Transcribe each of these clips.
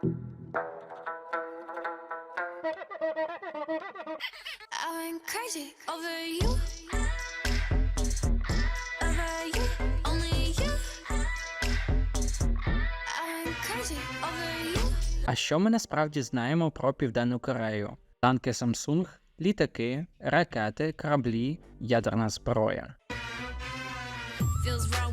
I went crazy over you. Over you, only you. I went crazy over you. А що ми насправді знаємо про Південну Корею? Танки Samsung, літаки, ракети, кораблі, ядерна зброя. Feels wrong,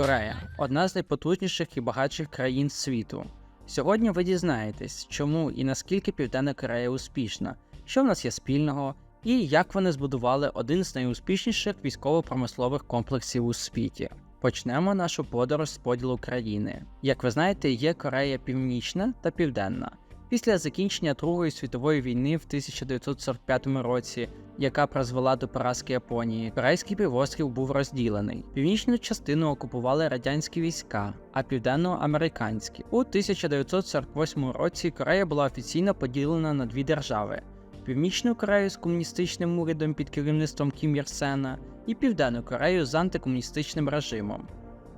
Корея одна з найпотужніших і багатших країн світу. Сьогодні ви дізнаєтесь, чому і наскільки Південна Корея успішна, що в нас є спільного, і як вони збудували один з найуспішніших військово-промислових комплексів у світі. Почнемо нашу подорож з поділу країни. Як ви знаєте, є Корея Північна та Південна. Після закінчення Другої світової війни в 1945 році, яка призвела до поразки Японії, Корейський півострів був розділений. Північну частину окупували радянські війська, а південну американські. У 1948 році Корея була офіційно поділена на дві держави: Північну Корею з комуністичним урядом під керівництвом Кім Ір Сена і Південну Корею з антикомуністичним режимом.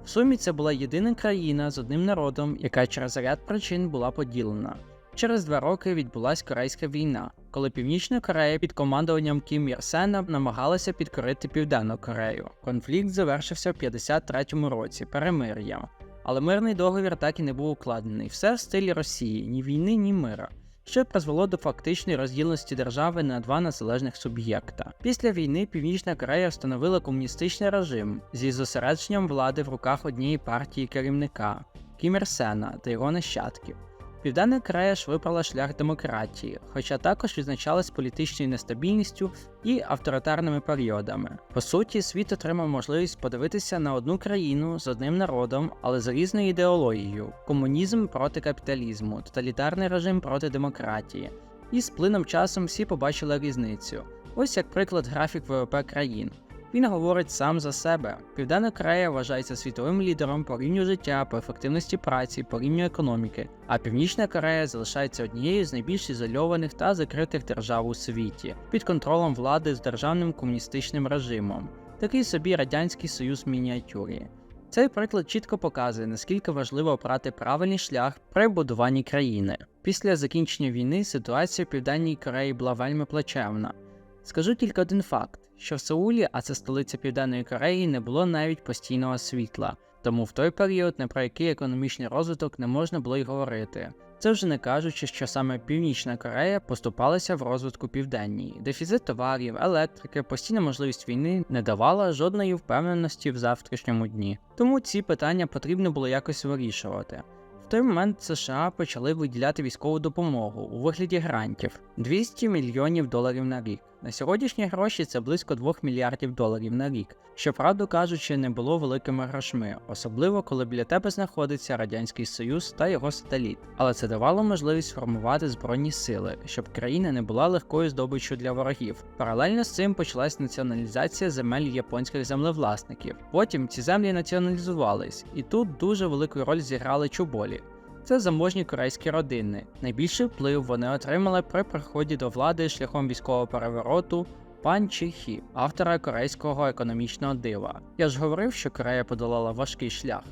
В сумі це була єдина країна з одним народом, яка через ряд причин була поділена. Через два роки відбулася Корейська війна, коли Північна Корея під командуванням Кім Ір Сена намагалася підкорити Південну Корею. Конфлікт завершився в 53-му році перемир'ям, але мирний договір так і не був укладений. Все в стилі Росії, ні війни, ні мира. Що призвело до фактичної розділеності держави на два незалежних суб'єкта. Після війни Північна Корея встановила комуністичний режим зі зосередженням влади в руках однієї партії керівника Кім Ір Сена та його нащадків. Південна Корея ж вибрала шлях демократії, хоча також відзначалась політичною нестабільністю і авторитарними періодами. По суті, світ отримав можливість подивитися на одну країну з одним народом, але з різною ідеологією: комунізм проти капіталізму, тоталітарний режим проти демократії. І з плином часом всі побачили різницю. Ось як приклад графік ВВП країн. Він говорить сам за себе. Південна Корея вважається світовим лідером по рівню життя, по ефективності праці, по рівню економіки, а Північна Корея залишається однією з найбільш ізольованих та закритих держав у світі, під контролем влади з державним комуністичним режимом, такий собі радянський союз мініатюрі. Цей приклад чітко показує, наскільки важливо обрати правильний шлях при будуванні країни. Після закінчення війни ситуація в Південній Кореї була вельми плачевна. Скажу тільки один факт: що в Сеулі, а це столиця Південної Кореї, не було навіть постійного світла, тому в той період не про який економічний розвиток не можна було й говорити. Це вже не кажучи, що саме Північна Корея поступалася в розвитку південній. Дефіцит товарів, електрики, постійна можливість війни не давала жодної впевненості в завтрашньому дні. Тому ці питання потрібно було якось вирішувати. В той момент США почали виділяти військову допомогу у вигляді грантів 200 мільйонів доларів на рік. На сьогоднішні гроші це близько 2 мільярдів доларів на рік, що правду кажучи, не було великими грошми, особливо коли біля тебе знаходиться Радянський Союз та його сателіт. Але це давало можливість формувати збройні сили, щоб країна не була легкою здобиччю для ворогів. Паралельно з цим почалась націоналізація земель японських землевласників. Потім ці землі націоналізувались, і тут дуже велику роль зіграли чуболі. Це заможні корейські родини. Найбільший вплив вони отримали при приході до влади шляхом військового перевороту Пан Чі Хі, автора корейського економічного дива. Я ж говорив, що Корея подолала важкий шлях.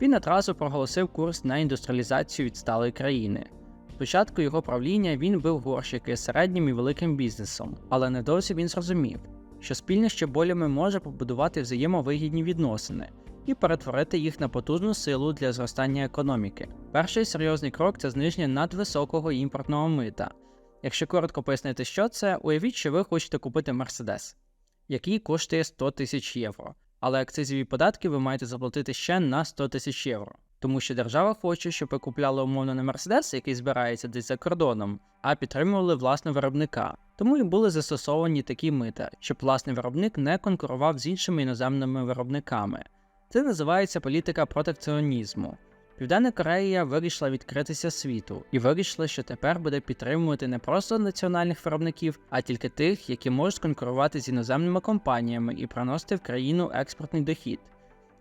Він одразу проголосив курс на індустріалізацію відсталої країни. Спочатку його правління він бив горщики середнім і великим бізнесом, але недовзі він зрозумів, що спільно з чеболями може побудувати взаємовигідні відносини і перетворити їх на потужну силу для зростання економіки. Перший серйозний крок це зниження надвисокого імпортного мита. Якщо коротко пояснити, що це, уявіть, що ви хочете купити Мерседес, який коштує 100 тисяч євро, але акцизові податки ви маєте заплатити ще на 100 тисяч євро. Тому що держава хоче, щоб ви купляли умовно не Мерседес, який збирається десь за кордоном, а підтримували власного виробника. Тому і були застосовані такі мита, щоб власний виробник не конкурував з іншими іноземними виробниками. Це називається політика протекціонізму. Південна Корея вирішила відкритися світу і вирішила, що тепер буде підтримувати не просто національних виробників, а тільки тих, які можуть конкурувати з іноземними компаніями і приносити в країну експортний дохід.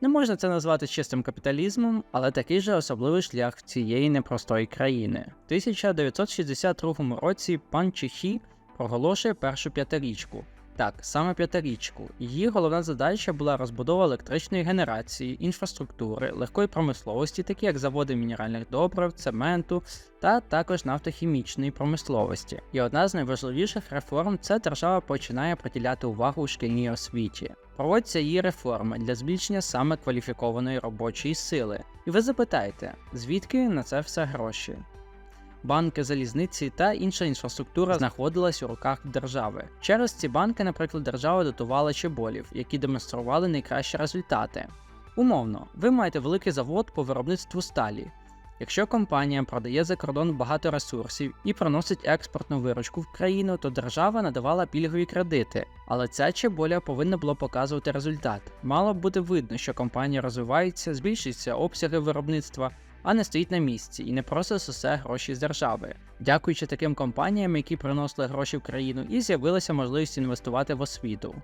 Не можна це назвати чистим капіталізмом, але такий же особливий шлях цієї непростої країни. В 1962 році пан Чихі проголошує першу п'ятирічку, Так, саме п'ятирічку. Її головна задача була розбудова електричної генерації, інфраструктури, легкої промисловості, такі як заводи мінеральних добрив, цементу та також нафтохімічної промисловості. І одна з найважливіших реформ це держава починає приділяти увагу у шкільній освіті. Проводяться її реформи для збільшення саме кваліфікованої робочої сили. І ви запитаєте, звідки на це все гроші? Банки, залізниці та інша інфраструктура знаходилась у руках держави. Через ці банки, наприклад, держава дотувала чеболів, які демонстрували найкращі результати. Умовно, ви маєте великий завод по виробництву сталі. Якщо компанія продає за кордон багато ресурсів і приносить експортну виручку в країну, то держава надавала пільгові кредити, але ця чеболя повинна була показувати результат. Мало б бути видно, що компанія розвивається, збільшуються обсяги виробництва, а не стоїть на місці і не просто сосе гроші з держави. Дякуючи таким компаніям, які приносили гроші в країну, і з'явилася можливість інвестувати в освіту.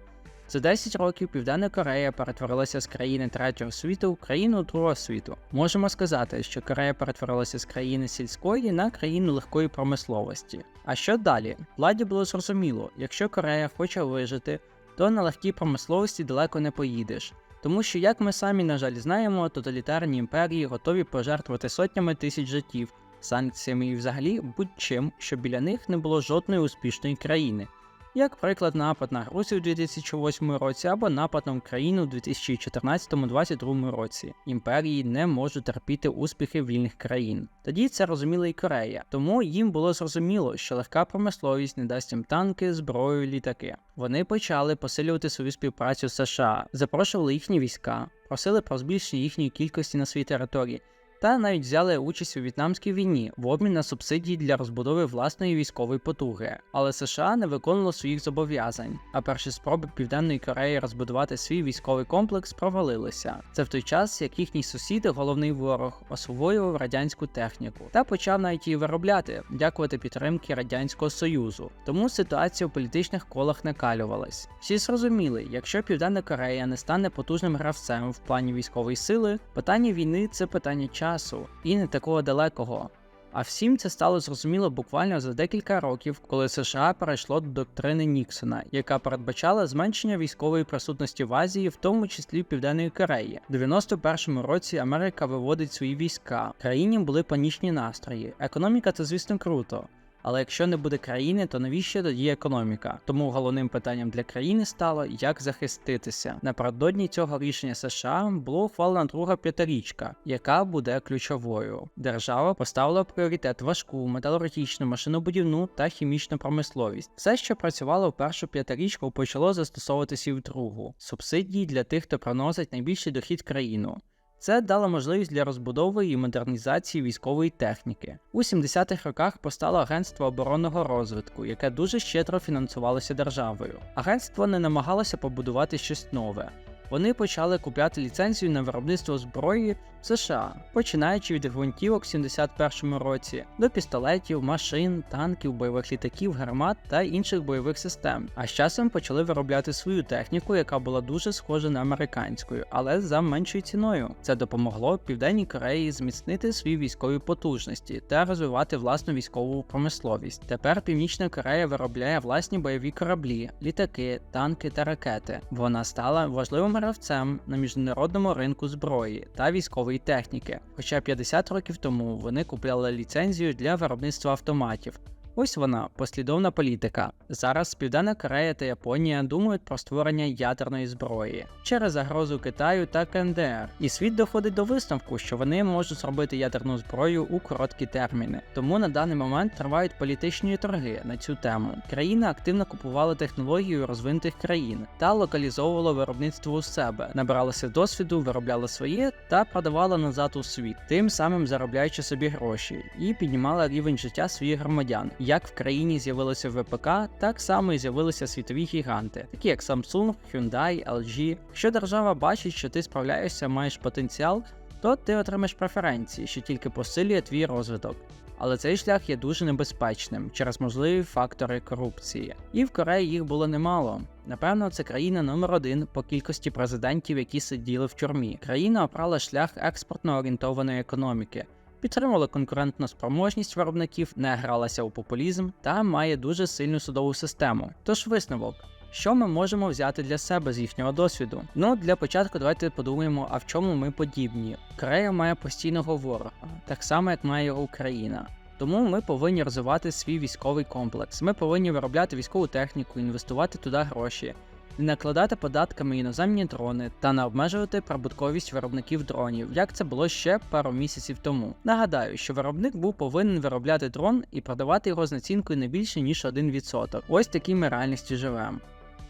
За 10 років Південна Корея перетворилася з країни третього світу в країну другого світу. Можемо сказати, що Корея перетворилася з країни сільської на країну легкої промисловості. А що далі? Владі було зрозуміло, якщо Корея хоче вижити, то на легкій промисловості далеко не поїдеш. Тому що, як ми самі, на жаль, знаємо, тоталітарні імперії готові пожертвувати сотнями тисяч життів, санкціями і взагалі будь-чим, щоб біля них не було жодної успішної країни. Як приклад напад на Грузію у 2008 році або напад на Україну у 2014-2022 році. Імперії не можуть терпіти успіхи вільних країн. Тоді це розуміла і Корея, тому їм було зрозуміло, що легка промисловість не дасть їм танки, зброю, літаки. Вони почали посилювати свою співпрацю з США, запрошували їхні війська, просили про збільшення їхньої кількості на своїй території та навіть взяли участь у в'єтнамській війні в обмін на субсидії для розбудови власної військової потуги. Але США не виконувало своїх зобов'язань, а перші спроби Південної Кореї розбудувати свій військовий комплекс провалилися. Це в той час, як їхній сусід, головний ворог, освоював радянську техніку та почав навіть її виробляти, дякувати підтримки Радянського Союзу. Тому ситуація в політичних колах накалювалась. Всі зрозуміли, якщо Південна Корея не стане потужним гравцем в плані військової сили, питання війни це питання часу часу і не такого далекого. А всім це стало зрозуміло буквально за декілька років, коли США перейшло до доктрини Ніксона, яка передбачала зменшення військової присутності в Азії, в тому числі Південної Кореї. У 91-му році Америка виводить свої війська. В країні були панічні настрої. Економіка це, звісно, круто. Але якщо не буде країни, то навіщо тоді економіка? Тому головним питанням для країни стало, як захиститися. Напередодні цього рішення США було ухвалена друга п'ятирічка, яка буде ключовою. Держава поставила пріоритет важку металургічну, машинобудівну та хімічну промисловість. Все, що працювало в першу п'ятирічку, почало застосовуватися і в другу. Субсидії для тих, хто приносить найбільший дохід країну. Це дало можливість для розбудови і модернізації військової техніки. У 70-х роках постало агентство оборонного розвитку, яке дуже щедро фінансувалося державою. Агентство не намагалося побудувати щось нове. Вони почали купляти ліцензію на виробництво зброї в США, починаючи від гвинтівок в 71-му році до пістолетів, машин, танків, бойових літаків, гармат та інших бойових систем. А з часом почали виробляти свою техніку, яка була дуже схожа на американську, але за меншою ціною. Це допомогло Південній Кореї зміцнити свої військові потужності та розвивати власну військову промисловість. Тепер Північна Корея виробляє власні бойові кораблі, літаки, танки та ракети. Вона стала важливим гравцем на міжнародному ринку зброї та військової техніки. Хоча 50 років тому вони купляли ліцензію для виробництва автоматів. Ось вона, послідовна політика. Зараз Південна Корея та Японія думають про створення ядерної зброї через загрозу Китаю та КНДР. І світ доходить до висновку, що вони можуть зробити ядерну зброю у короткі терміни. Тому на даний момент тривають політичні торги на цю тему. Країна активно купувала технологію розвинутих країн та локалізовувала виробництво у себе, набиралася досвіду, виробляла своє та продавала назад у світ, тим самим заробляючи собі гроші, і піднімала рівень життя своїх громадян. Як в країні з'явилося ВПК, так само і з'явилися світові гіганти, такі як Samsung, Hyundai, LG. Якщо держава бачить, що ти справляєшся, маєш потенціал, то ти отримаєш преференції, що тільки посилює твій розвиток. Але цей шлях є дуже небезпечним через можливі фактори корупції. І в Кореї їх було немало. Напевно, це країна номер один по кількості президентів, які сиділи в тюрмі. Країна обрала шлях експортно орієнтованої економіки підтримувала конкурентну спроможність виробників, не гралася у популізм та має дуже сильну судову систему. Тож висновок. Що ми можемо взяти для себе з їхнього досвіду? Ну, для початку давайте подумаємо, а в чому ми подібні. Корея має постійного ворога, так само як має його Україна. Тому ми повинні розвивати свій військовий комплекс. Ми повинні виробляти військову техніку, інвестувати туди гроші, не накладати податками іноземні дрони та не обмежувати прибутковість виробників дронів, як це було ще пару місяців тому. Нагадаю, що виробник був повинен виробляти дрон і продавати його з націнкою не більше ніж 1%. Ось такій ми реальності живемо.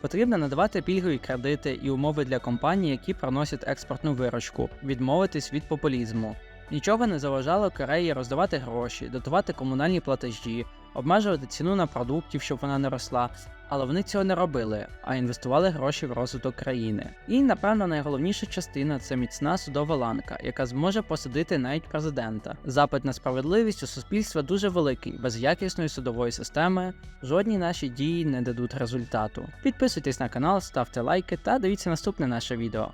Потрібно надавати пільгові кредити і умови для компаній, які проносять експортну виручку, відмовитись від популізму. Нічого не заважало Кореї роздавати гроші, дотувати комунальні платежі, обмежувати ціну на продуктів, щоб вона не росла, але вони цього не робили, а інвестували гроші в розвиток країни. І, напевно, найголовніша частина це міцна судова ланка, яка зможе посадити навіть президента. Запит на справедливість у суспільства дуже великий, без якісної судової системи жодні наші дії не дадуть результату. Підписуйтесь на канал, ставте лайки та дивіться наступне наше відео.